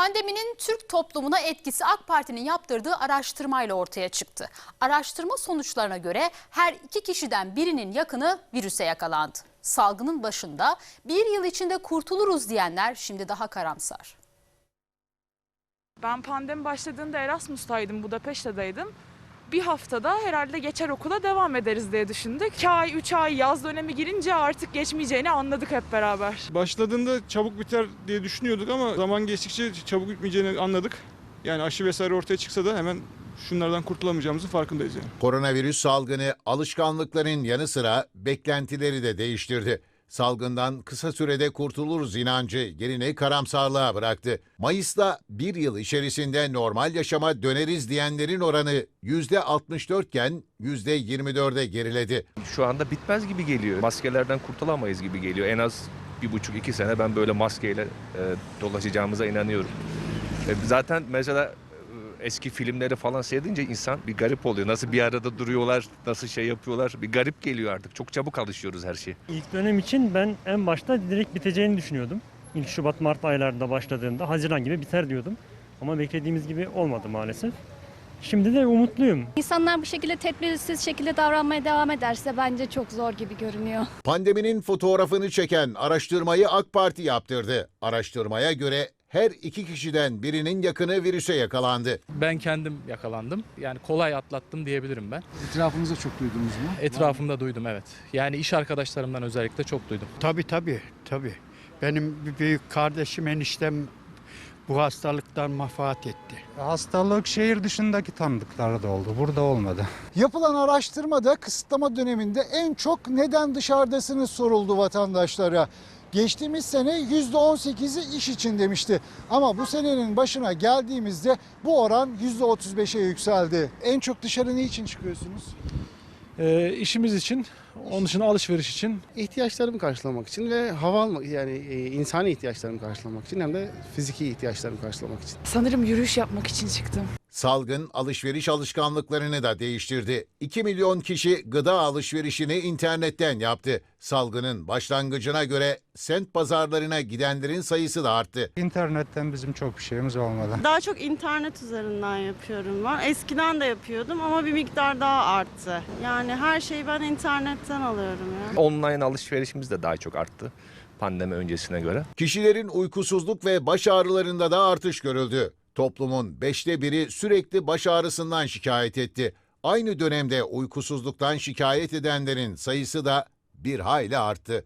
Pandeminin Türk toplumuna etkisi AK Parti'nin yaptırdığı araştırmayla ortaya çıktı. Araştırma sonuçlarına göre her iki kişiden birinin yakını virüse yakalandı. Salgının başında bir yıl içinde kurtuluruz diyenler şimdi daha karamsar. Ben pandemi başladığında Erasmus'taydım, Budapeşte'deydim. Bir haftada herhalde geçer okula devam ederiz diye düşündük. 2 ay, 3 ay yaz dönemi girince artık geçmeyeceğini anladık hep beraber. Başladığında çabuk biter diye düşünüyorduk ama zaman geçtikçe çabuk bitmeyeceğini anladık. Yani aşı vesaire ortaya çıksa da hemen şunlardan kurtulamayacağımızın farkındayız yani. Koronavirüs salgını alışkanlıkların yanı sıra beklentileri de değiştirdi. Salgından kısa sürede kurtuluruz inancı yerini karamsarlığa bıraktı. Mayıs'ta bir yıl içerisinde normal yaşama döneriz diyenlerin oranı %64 iken %24'e geriledi. şu anda bitmez gibi geliyor. Maskelerden kurtulamayız gibi geliyor. En az bir buçuk iki sene ben böyle maskeyle e, dolaşacağımıza inanıyorum. E, zaten mesela eski filmleri falan seyredince insan bir garip oluyor. Nasıl bir arada duruyorlar, nasıl şey yapıyorlar. Bir garip geliyor artık. Çok çabuk alışıyoruz her şeye. İlk dönem için ben en başta direkt biteceğini düşünüyordum. İlk Şubat-Mart aylarında başladığında Haziran gibi biter diyordum. Ama beklediğimiz gibi olmadı maalesef. Şimdi de umutluyum. İnsanlar bu şekilde tedbirsiz şekilde davranmaya devam ederse bence çok zor gibi görünüyor. Pandeminin fotoğrafını çeken araştırmayı AK Parti yaptırdı. Araştırmaya göre her iki kişiden birinin yakını virüse yakalandı. Ben kendim yakalandım. Yani kolay atlattım diyebilirim ben. Etrafınızda çok duydunuz mu? Etrafımda duydum evet. Yani iş arkadaşlarımdan özellikle çok duydum. Tabii tabii tabii. Benim bir büyük kardeşim eniştem bu hastalıktan vefat etti. Hastalık şehir dışındaki tanıdıkları da oldu. Burada olmadı. Yapılan araştırmada kısıtlama döneminde en çok neden dışarıdasınız soruldu vatandaşlara. Geçtiğimiz sene %18'i iş için demişti. Ama bu senenin başına geldiğimizde bu oran %35'e yükseldi. En çok dışarı ne için çıkıyorsunuz? Ee, işimiz için, onun dışında alışveriş için İhtiyaçlarımı karşılamak için ve hava almak yani e, insani ihtiyaçlarımı karşılamak için hem de fiziki ihtiyaçlarımı karşılamak için. Sanırım yürüyüş yapmak için çıktım. Salgın alışveriş alışkanlıklarını da değiştirdi. 2 milyon kişi gıda alışverişini internetten yaptı. Salgının başlangıcına göre sent pazarlarına gidenlerin sayısı da arttı. İnternetten bizim çok bir şeyimiz olmadı. Daha çok internet üzerinden yapıyorum ben. Eskiden de yapıyordum ama bir miktar daha arttı. Yani her şeyi ben internetten alıyorum ya. Online alışverişimiz de daha çok arttı pandemi öncesine göre. Kişilerin uykusuzluk ve baş ağrılarında da artış görüldü. Toplumun beşte biri sürekli baş ağrısından şikayet etti. Aynı dönemde uykusuzluktan şikayet edenlerin sayısı da bir hayli arttı.